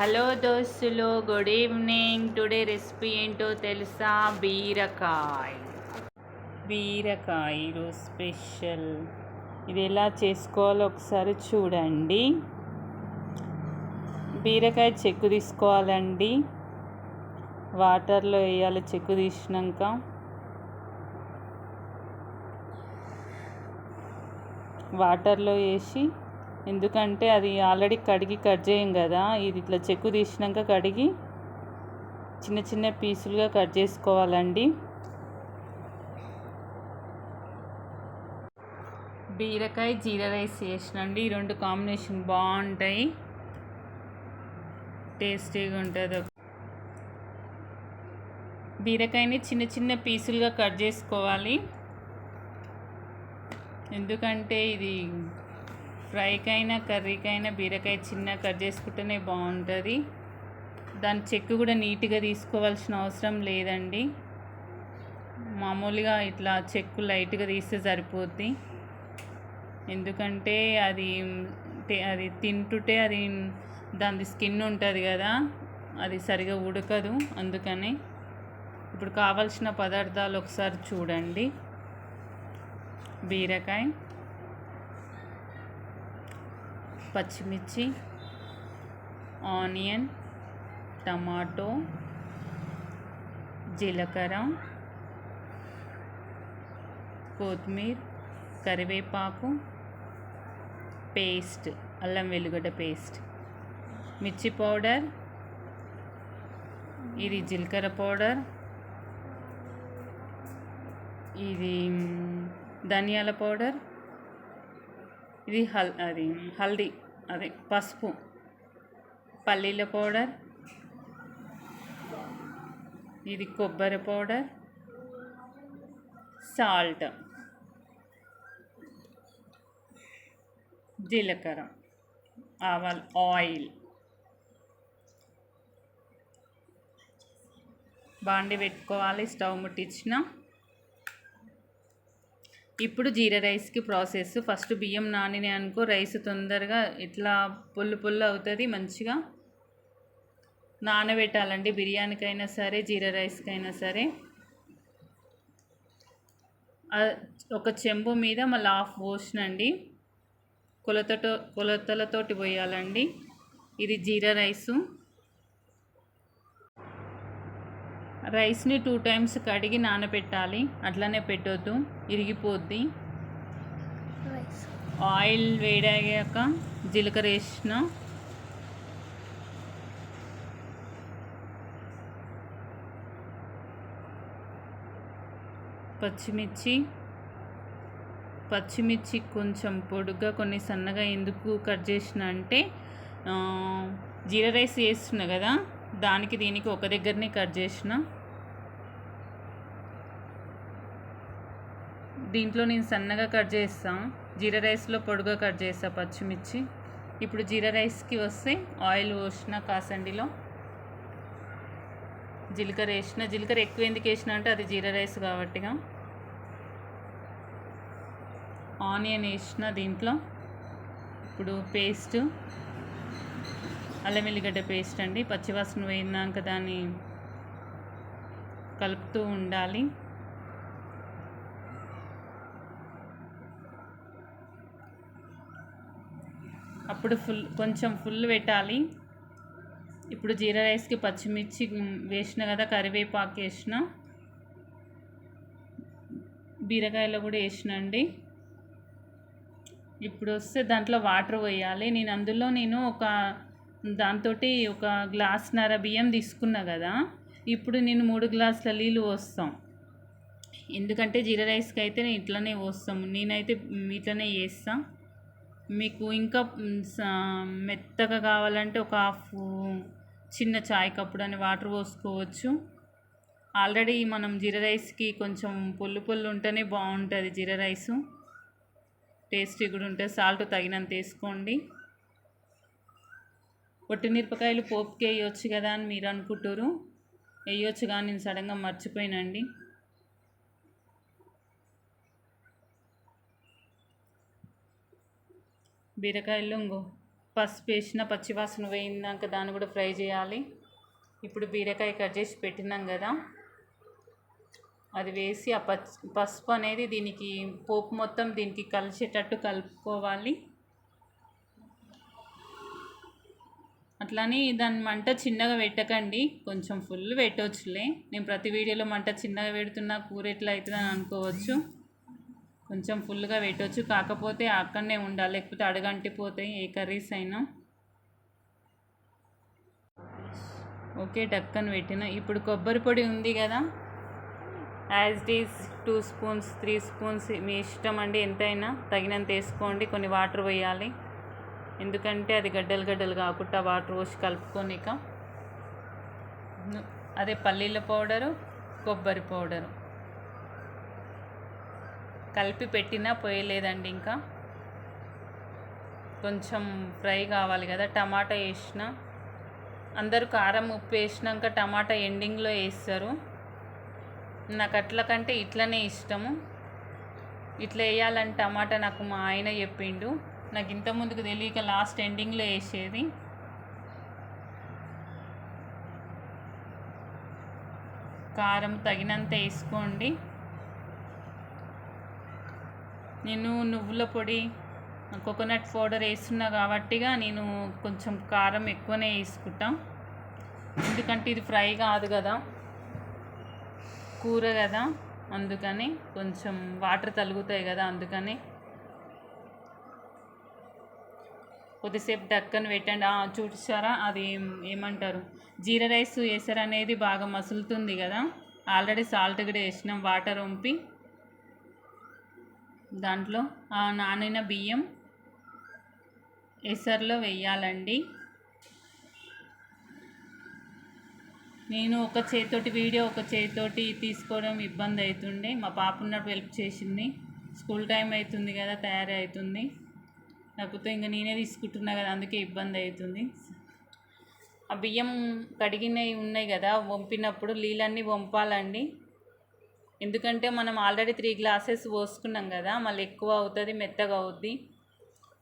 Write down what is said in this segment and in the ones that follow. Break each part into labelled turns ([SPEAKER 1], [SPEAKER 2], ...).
[SPEAKER 1] Hello దోస్తులు good evening today recipe ఏంటో తెలుసా? బీరకాయ. బీరకాయ ఈరోజు స్పెషల్ ఇది ఎలా చేసుకోవాలో ఒకసారి చూడండి. బీరకాయ చెక్కు తీసుకోవాలండి. వాటర్లో వేయాలి చెక్కు తీసినాక. వాటర్లో వేసి ఎందుకంటే అది ఆల్రెడీ కడిగి కట్ చేయం కదా. ఇది ఇట్లా చెక్కు తీసినాక కడిగి చిన్న చిన్న పీసులుగా కట్ చేసుకోవాలండి. బీరకాయ జీరా రైస్ చేసినండి. ఈ రెండు కాంబినేషన్ బాగుంటాయి. టేస్టీగా ఉంటుంది. బీరకాయని చిన్న చిన్న పీసులుగా కట్ చేసుకోవాలి. ఎందుకంటే ఇది ఫ్రైకైనా కర్రీకైనా బీరకాయ చిన్న కట్ చేసుకుంటేనే బాగుంటుంది. దాని చెక్కు కూడా నీట్గా తీసుకోవాల్సిన అవసరం లేదండి. మామూలుగా ఇట్లా చెక్కు లైట్గా తీస్తే సరిపోద్ది. ఎందుకంటే అది అది తింటుంటే అది దాని స్కిన్ ఉంటుంది కదా అది సరిగా ఉడకదు అందుకని. ఇప్పుడు కావాల్సిన పదార్థాలు ఒకసారి చూడండి. బీరకాయ. పచ్చిమిర్చి ఆనియన్ టమాటో జీలకర్ర కొత్తిమీర కరివేపాకు పేస్ట్ అల్లం వెల్లిగడ్డ పేస్ట్ మిర్చి పౌడర్ ఇది జీలకర్ర పౌడర్ ఇది ధనియాల పౌడర్ ఇది హల్ అది హల్దీ అదే పసుపు. పల్లీల పౌడర్. ఇది కొబ్బరి పౌడర్. సాల్ట్. జీలకర్ర. ఆవాల్ ఆయిల్. బాండి పెట్టుకోవాలి స్టవ్ ముట్టించిన ఇప్పుడు జీరా రైస్కి ప్రాసెస్. ఫస్ట్ బియ్యం నానినాయి అనుకో రైస్ తొందరగా ఇట్లా పుల్లు పుల్లు అవుతుంది మంచిగా నానబెట్టాలండి. బిర్యానీకైనా సరే జీరా రైస్కైనా సరే. ఒక చెంబు మీద మళ్ళీ హాఫ్ పోసినండి. కొలతతో కొలతలతోటి పోయాలండి. ఇది జీరా రైసు. రైస్ని టూ టైమ్స్ కడిగి నానబెట్టాలి. అట్లనే పెట్టొద్దు. ఇరిగిపోద్ది. ఆయిల్ వేడయ్యాక జీలకర్ర వేసిన పచ్చిమిర్చి పచ్చిమిర్చి కొంచెం పొడుగ్గా కొన్ని సన్నగా ఎందుకు కట్ చేసిన అంటే జీరా రైస్ వేస్తున్నా కదా దానికి దీనికి ఒక దగ్గరనే కట్ చేసిన. దీంట్లో నేను సన్నగా కట్ చేస్తాను జీరా రైస్లో పొడుగా కట్ చేస్తా పచ్చిమిర్చి. ఇప్పుడు జీరా రైస్కి వస్తే ఆయిల్ పోసిన కాసండిలో జీలకర్ర వేసిన. జీలకర్ర ఎక్కువ ఎందుకు వేసిన అంటే అది జీరా రైస్ కాబట్టిగా. ఆనియన్ వేసిన దీంట్లో. ఇప్పుడు పేస్ట్. అల్లం వెల్లిగడ్డ పేస్ట్ అండి. పచ్చివాసన వేయినాక దాన్ని కలుపుతూ ఉండాలి. అప్పుడు ఫుల్ కొంచెం ఫుల్ పెట్టాలి. ఇప్పుడు జీరా రైస్కి పచ్చిమిర్చి వేసిన కదా కరివేపాకు వేసిన. బీరకాయలో కూడా వేసినండి ఇప్పుడు వస్తే దాంట్లో వాటర్ పోయాలి. నేను అందులో నేను ఒక దాంతో ఒక గ్లాస్న్నర బియ్యం తీసుకున్నా కదా. ఇప్పుడు నేను మూడు గ్లాసుల నీళ్ళు పోస్తాం. ఎందుకంటే జీరా రైస్కి అయితే నేను ఇట్లనే పోస్తాము నేనైతే ఇట్లనే చేస్తాను మీకు ఇంకా మెత్తగా కావాలంటే ఒక హాఫ్ చిన్న చాయ్ కప్పుడు అని వాటర్ పోసుకోవచ్చు. ఆల్రెడీ మనం జీరా రైస్కి కొంచెం పొల్లు పొల్లు ఉంటేనే బాగుంటుంది జీరా రైసు. టేస్టీ కూడా ఉంటుంది. సాల్ట్ తగినంత వేసుకోండి. మిరపకాయలు పోపుకి వేయొచ్చు కదా అని మీరు అనుకుంటారు వేయొచ్చు కానీ నేను సడన్గా మర్చిపోయినండి. బీరకాయలు ఇంకో పసుపు వేసిన పచ్చివాసన వేయిందాక దాన్ని కూడా ఫ్రై చేయాలి. ఇప్పుడు బీరకాయ కట్ చేసి పెట్టినాం కదా. అది వేసి ఆ పచ్చి పసుపు అనేది దీనికి పోపు మొత్తం దీనికి కలిసేటట్టు కలుపుకోవాలి. అట్లానే దాని మంట చిన్నగా పెట్టకండి. కొంచెం ఫుల్ పెట్టవచ్చులే నేను ప్రతి వీడియోలో మంట చిన్నగా పెడుతున్నా కూర ఎట్లా అవుతుందని అనుకోవచ్చు. కొంచెం ఫుల్గా పెట్టవచ్చు కాకపోతే అక్కడనే ఉండాలి. లేకపోతే అడగంటిపోతాయి ఏ కర్రీస్ అయినా. ఓకే డక్కన్ పెట్టిన. ఇప్పుడు కొబ్బరి పొడి ఉంది కదా? As these two spoons three spoons. మీ ఇష్టం అండి ఎంతైనా. తగినంత వేసుకోండి. కొన్ని వాటర్ వేయాలి ఎందుకంటే అది గడ్డలు గడ్డలు కాకుండా వాటర్ పోసి కలుపుకోనిక అదే పల్లీల పౌడరు కొబ్బరి పౌడరు. కలిపి పెట్టినా పోయలేదండి ఇంకా. కొంచెం ఫ్రై కావాలి కదా టమాటా వేసిన. అందరూ కారం ఉప్పు వేసినాక టమాటా ఎండింగ్లో వేస్తారు. నాకు అట్ల కంటే ఇట్లనే ఇష్టము. ఇట్లా వేయాలని టమాటా నాకు మా ఆయన చెప్పిండు. నాకు ఇంత ముందుకు తెలియక లాస్ట్ ఎండింగ్లో వేసేది. కారం తగినంత వేసుకోండి. నేను నువ్వుల పొడి కోకోనట్ పౌడర్ వేస్తున్నా కాబట్టిగా నేను కొంచెం కారం ఎక్కువనే వేసుకుంటాం. ఎందుకంటే ఇది ఫ్రై కాదు కదా కూర కదా అందుకని కొంచెం వాటర్ తలుగుతాయి కదా అందుకని. కొద్దిసేపు డక్కని పెట్టండి. చూసారా? అది ఏమంటారు? జీరా రైస్ వేసారు అనేది బాగా మసులుతుంది కదా. ఆల్రెడీ సాల్ట్ కూడా వేసినాం వాటర్ వంపి. దాంట్లో ఆ నానిన బియ్యం ఎసర్లో వేయాలండి. నేను ఒక చేతితోటి వీడియో ఒక చేతితోటి తీసుకోవడం ఇబ్బంది అవుతుండే. మా పాప ఉన్నప్పుడు హెల్ప్ చేసింది. స్కూల్ టైం అవుతుంది కదా తయారీ అవుతుంది. లేకపోతే ఇంకా నేనే తీసుకుంటున్నా కదా అందుకే ఇబ్బంది అవుతుంది. ఆ బియ్యం కడిగినవి ఉన్నాయి కదా వంపినప్పుడు నీళ్ళన్నీ వంపాలండి. ఎందుకంటే మనం ఆల్రెడీ త్రీ గ్లాసెస్ పోసుకున్నాం కదా మళ్ళీ ఎక్కువ అవుతుంది మెత్తగా అవుద్ది.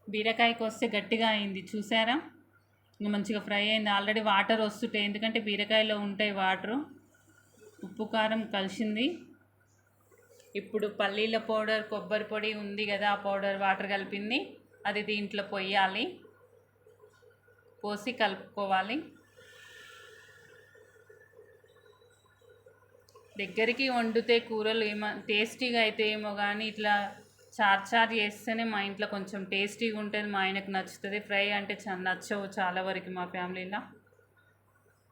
[SPEAKER 1] బీరకాయకి వస్తే గట్టిగా అయింది చూసారా? ఇంకా మంచిగా ఫ్రై అయింది. ఆల్రెడీ వాటర్ వస్తుంటాయి ఎందుకంటే బీరకాయలో ఉంటాయి వాటరు. ఉప్పు కారం కలిసింది. ఇప్పుడు పల్లీల పౌడర్ కొబ్బరి పొడి ఉంది కదా ఆ పౌడర్ వాటర్ కలిపింది. అది దీంట్లో పొయ్యాలి పోసి కలుపుకోవాలి. దగ్గరికి వండితే కూరలు ఏమో టేస్టీగా అయితే ఏమో కానీ ఇట్లా చార్ చార్ చేస్తేనే మా ఇంట్లో కొంచెం టేస్టీగా ఉంటుంది మా ఆయనకు నచ్చుతుంది. ఫ్రై అంటే చాలా నచ్చవు చాలా వరకు మా ఫ్యామిలీలో.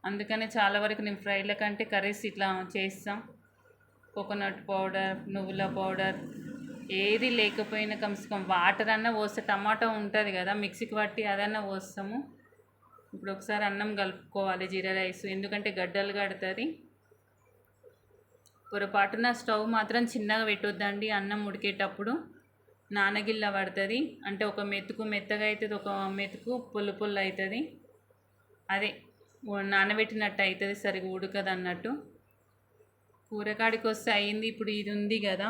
[SPEAKER 1] అందుకనే చాలా వరకు నేను ఫ్రైల కంటే కర్రీస్ ఇట్లా చేస్తాం. కోకోనట్ పౌడర్ నువ్వుల పౌడర్ ఏది లేకపోయినా కమ్సే వాటర్ అన్నా పోస్తే టమాటా ఉంటుంది కదా మిక్సీకి పట్టి అదన్నా పోస్తాము. ఇప్పుడు ఒకసారి అన్నం కలుపుకోవాలి జీరా రైస్ ఎందుకంటే గడ్డలు కడుతుంది. పొరపాటున స్టవ్ మాత్రం చిన్నగా పెట్టొద్దండి అన్నం ఉడికేటప్పుడు. నానగిల్ల పడుతుంది. అంటే ఒక మెతుకు మెత్తగా అవుతుంది ఒక మెతుకు పొల్లు పొల్లు అవుతుంది అదే నానబెట్టినట్టు అవుతుంది సరిగా ఉడకదు అన్నట్టు. కూరకాడికి వస్తే అయింది ఇప్పుడు ఇది ఉంది కదా.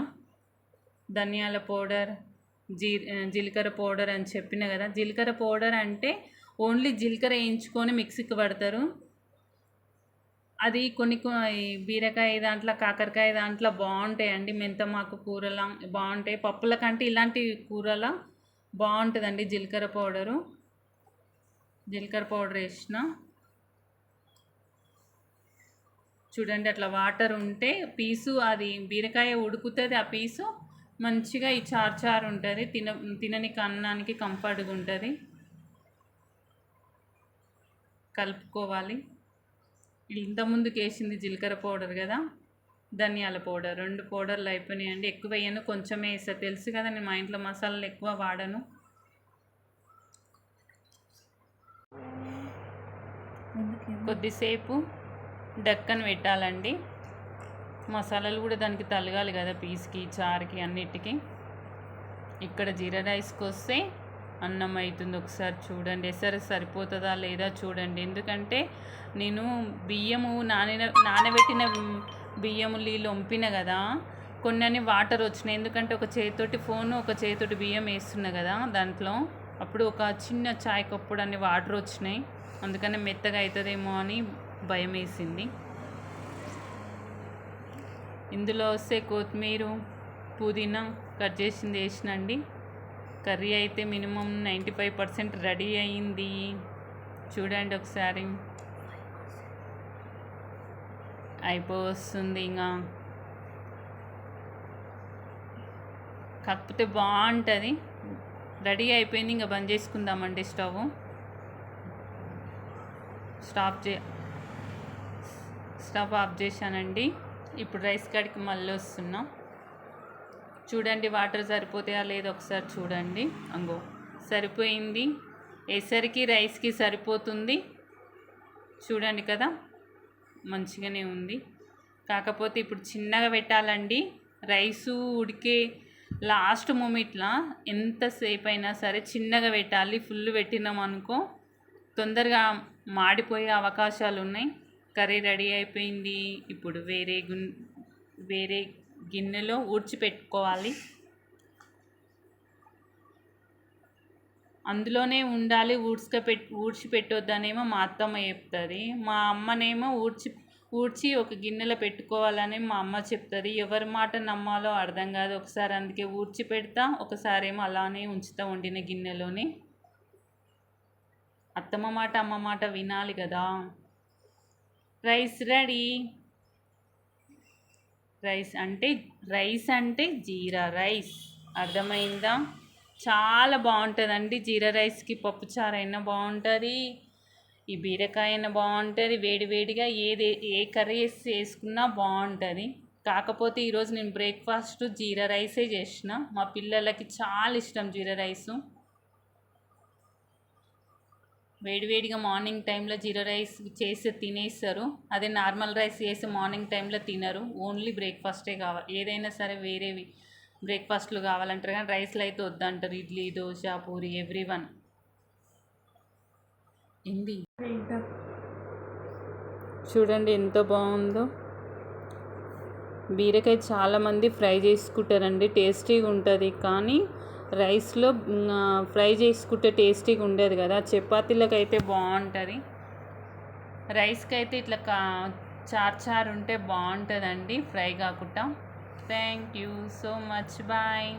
[SPEAKER 1] ధనియాల పౌడర్ జీ జీలకర్ర పౌడర్ అని చెప్పిన కదా. జీలకర్ర పౌడర్ అంటే ఓన్లీ జీలకర్ర వేయించుకొని మిక్సీకి పడతారు. అది కొన్ని బీరకాయ దాంట్లో కాకరకాయ దాంట్లో బాగుంటాయండి మెంతమాకు కూరలా బాగుంటాయి పప్పుల కంటే ఇలాంటి కూరల బాగుంటుందండి జీలకర్ర పౌడరు. జీలకర్ర పౌడర్ వేసిన. చూడండి అట్లా వాటర్ ఉంటే పీసు అది బీరకాయ ఉడుకుతుంది ఆ పీసు మంచిగా ఈ చార్ చార్ ఉంటుంది. తిన తినని అన్నానికి కంఫర్ట్గా ఉంటుంది. కలుపుకోవాలి. ఇది ఇంత ముందుకు వేసింది జీలకర్ర పౌడర్ కదా ధనియాల పౌడర్. రెండు పౌడర్లు అయిపోయినాయండి. ఎక్కువ వేయను కొంచెమే వేస్తా తెలుసు కదా నేను మా ఇంట్లో మసాలాలు ఎక్కువ వాడను. కొద్దిసేపు డక్కన పెట్టాలండి. మసాలాలు కూడా దానికి తలగాలి కదా పీస్కి చారుకి అన్నిటికీ. ఇక్కడ జీరా రైస్కి వస్తే అన్నం అవుతుంది ఒకసారి చూడండి. ఎసరు సరిపోతుందా లేదా చూడండి. ఎందుకంటే నేను బియ్యము నానిన నానబెట్టిన బియ్యము నీళ్ళు వంపిన కదా కొన్ని వాటర్ వచ్చినాయి. ఎందుకంటే ఒక చేతితోటి ఫోను ఒక చేతితోటి బియ్యం వేస్తున్నా కదా దాంట్లో. అప్పుడు ఒక చిన్న చాయ్ కప్పుడు అన్ని వాటర్ వచ్చినాయి. అందుకనే మెత్తగా అవుతుందేమో అని భయం వేసింది. ఇందులో వస్తే కొత్తిమీర పుదీనా కట్ చేసింది వేసినండి. కర్రీ అయితే minimum ninety five percent ready అయింది. చూడండి ఒకసారి. అయిపోతుంది ఇంకా కాకపోతే బాగుంటుంది. రెడీ అయిపోయింది ఇంకా బంద్ చేసుకుందామండి స్టవ్. స్టాప్ చే స్టవ్ ఆఫ్ చేశానండి. ఇప్పుడు రైస్ కాడికి మళ్ళీ వస్తున్నాం. చూడండి వాటర్ సరిపోతాయా లేదో ఒకసారి చూడండి. అంగో సరిపోయింది. ఎసరికి రైస్కి సరిపోతుంది. చూడండి కదా మంచిగానే ఉంది. కాకపోతే ఇప్పుడు చిన్నగా పెట్టాలండి. రైసు ఉడికే లాస్ట్ మూమెంట్లో ఎంతసేపు అయినా సరే చిన్నగా పెట్టాలి. ఫుల్ పెట్టినాం అనుకో తొందరగా మాడిపోయే అవకాశాలు ఉన్నాయి కర్రీ రెడీ అయిపోయింది. ఇప్పుడు వేరే గున్ వేరే గిన్నెలో ఊడ్చిపెట్టుకోవాలి. అందులోనే ఉండాలి ఊడ్చుక పెట్ ఊడ్చి పెట్టొద్దనేమో మా అత్తమ్మ చెప్తుంది. మా అమ్మనేమో ఊడ్చి ఊడ్చి ఒక గిన్నెలో పెట్టుకోవాలని మా అమ్మ చెప్తుంది. ఎవరి మాట నమ్మాలో అర్థం కాదు. ఒకసారి అందుకే ఊడ్చి పెడతా ఒకసారి ఏమో అలానే ఉంచుతా వండిన గిన్నెలోనే. అత్తమ్మ మాట అమ్మ మాట వినాలి కదా. Rice ready. రైస్ అంటే రైస్ అంటే జీరా రైస్. అర్థమైందా? చాలా బాగుంటుందండి జీరా రైస్కి. పప్పుచారు అయినా బాగుంటుంది ఈ బీరకాయ అయినా బాగుంటుంది వేడి వేడిగా ఏది ఏ కర్రీ వేసి వేసుకున్నా బాగుంటుంది. కాకపోతే ఈరోజు నేను బ్రేక్ఫాస్ట్ జీరా రైసే చేసిన. మా పిల్లలకి చాలా ఇష్టం జీరా రైసు. వేడివేడిగా మార్నింగ్ టైంలో జీరా రైస్ చేసి తినేస్తారు. అదే నార్మల్ రైస్ చేసి మార్నింగ్ టైంలో తినరు. ఓన్లీ బ్రేక్ఫాస్టే కావాలి. ఏదైనా సరే వేరేవి బ్రేక్ఫాస్ట్లు కావాలంటారు కానీ రైస్లు అయితే వద్దంటారు. ఇడ్లీ దోశ పూరి ఎవ్రీ వన్ ఏంది? చూడండి ఎంత బాగుందో. బీరకాయ చాలామంది ఫ్రై చేసుకుంటారండి. టేస్టీగా ఉంటుంది కానీ రైస్లో ఫ్రై చేసుకుంటే టేస్టీగా ఉండదు కదా. చపాతీలకు అయితే బాగుంటుంది. రైస్కి అయితే ఇట్లా కా చార్ చార్ ఉంటే బాగుంటుందండి ఫ్రై కాకుండా. Thank you so much. Bye.